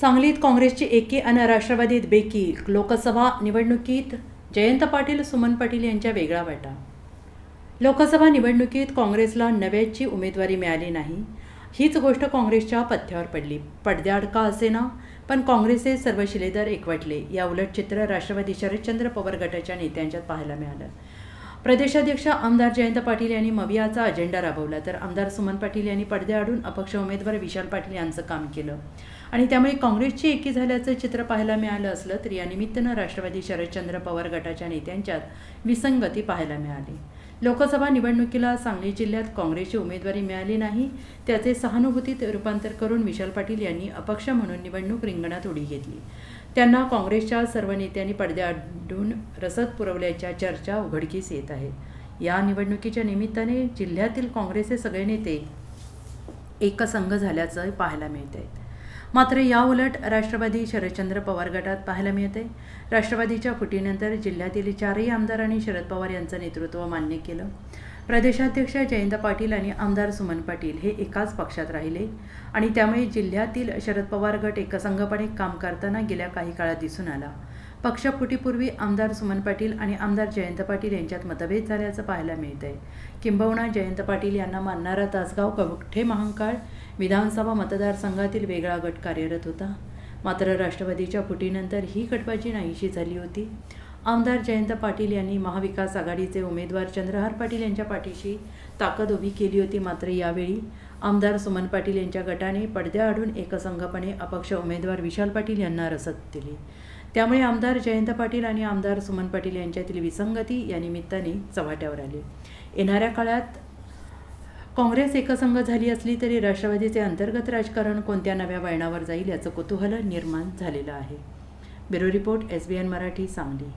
सांगलीत काँग्रेसची एकी आणि राष्ट्रवादीत बेकी. लोकसभा निवडणुकीत जयंत पाटील सुमन पाटील यांच्या वेगळा वाटा. लोकसभा निवडणुकीत काँग्रेसला नव्याची उमेदवारी मिळाली नाही. हीच गोष्ट काँग्रेसच्या पथ्यावर पडली. पडद्याआड का असेना? पण काँग्रेसचे सर्व शिलेदार एकवटले. या उलट चित्र राष्ट्रवादी शरदचंद्र पवार गटाच्या नेत्यांच्यात पाहायला मिळालं. प्रदेशाध्यक्ष आमदार जयंत पाटील यांनी मवियाचा अजेंडा राबवला. तर आमदार सुमन पाटील यांनी पडद्याआडून अपक्ष उमेदवार विशाल पाटील यांचं काम केलं. आणि त्यामुळे काँग्रेसची एकी झाल्याचं चित्र पाहायला मिळालं असलं तरी या निमित्तानं राष्ट्रवादी शरदचंद्र पवार गटाच्या नेत्यांच्यात विसंगती पाहायला मिळाली. लोकसभा निवडणुकीला सांगली जिल्ह्यात काँग्रेसची उमेदवारी मिळाली नाही त्याचे सहानुभूतीत रूपांतर करून विशाल पाटील यांनी अपक्ष म्हणून निवडणूक रिंगणात उडी घेतली. त्यांना काँग्रेसच्या सर्व नेत्यांनी पडद्याआडून रसद पुरवल्याच्या चर्चा उघडकीस येत आहेत या निवडणुकीच्या निमित्ताने जिल्ह्यातील काँग्रेसचे सगळे नेते एकसंघ झाल्याचं पाहायला मिळत आहेत मात्र याउलट राष्ट्रवादी शरदचंद्र पवार गटात पाहायला मिळते. राष्ट्रवादीच्या फुटीनंतर जिल्ह्यातील चारही आमदारांनी शरद पवार यांचं नेतृत्व मान्य केलं. प्रदेशाध्यक्ष जयंत पाटील आणि आमदार सुमन पाटील हे एकाच पक्षात राहिले आणि त्यामुळे जिल्ह्यातील शरद पवार गट एकसंघपणे काम करताना गेल्या काही काळात दिसून आला. पक्षफुटीपूर्वी आमदार सुमन पाटील आणि आमदार जयंत पाटील यांच्यात मतभेद झाल्याचं पाहायला मिळत आहे किंबहुना जयंत पाटील यांना मानणारा तासगाव कवठे महांकाळ विधानसभा मतदारसंघातील वेगळा गट कार्यरत होता. मात्र राष्ट्रवादीच्या फुटीनंतर ही गटबाजी नाहीशी झाली होती. आमदार जयंत पाटील यांनी महाविकास आघाडीचे उमेदवार चंद्रहार पाटील यांच्या पाठीशी ताकद उभी केली होती. मात्र यावेळी आमदार सुमन पाटील यांच्या गटाने पडद्याआडून एकसंघपणे अपक्ष उमेदवार विशाल पाटील यांना रसद दिली. त्यामुळे आमदार जयंत पाटील आणि आमदार सुमन पाटील यांच्यातील विसंगती या निमित्ताने चव्हाट्यावर आली. येणाऱ्या काळात काँग्रेस एकसंघ झाली असली तरी राष्ट्रवादीचे अंतर्गत राजकारण कोणत्या नव्या वळणावर जाईल याचं कुतूहल निर्माण झालेलं आहे. Bureau report S B N Marathi Sangli.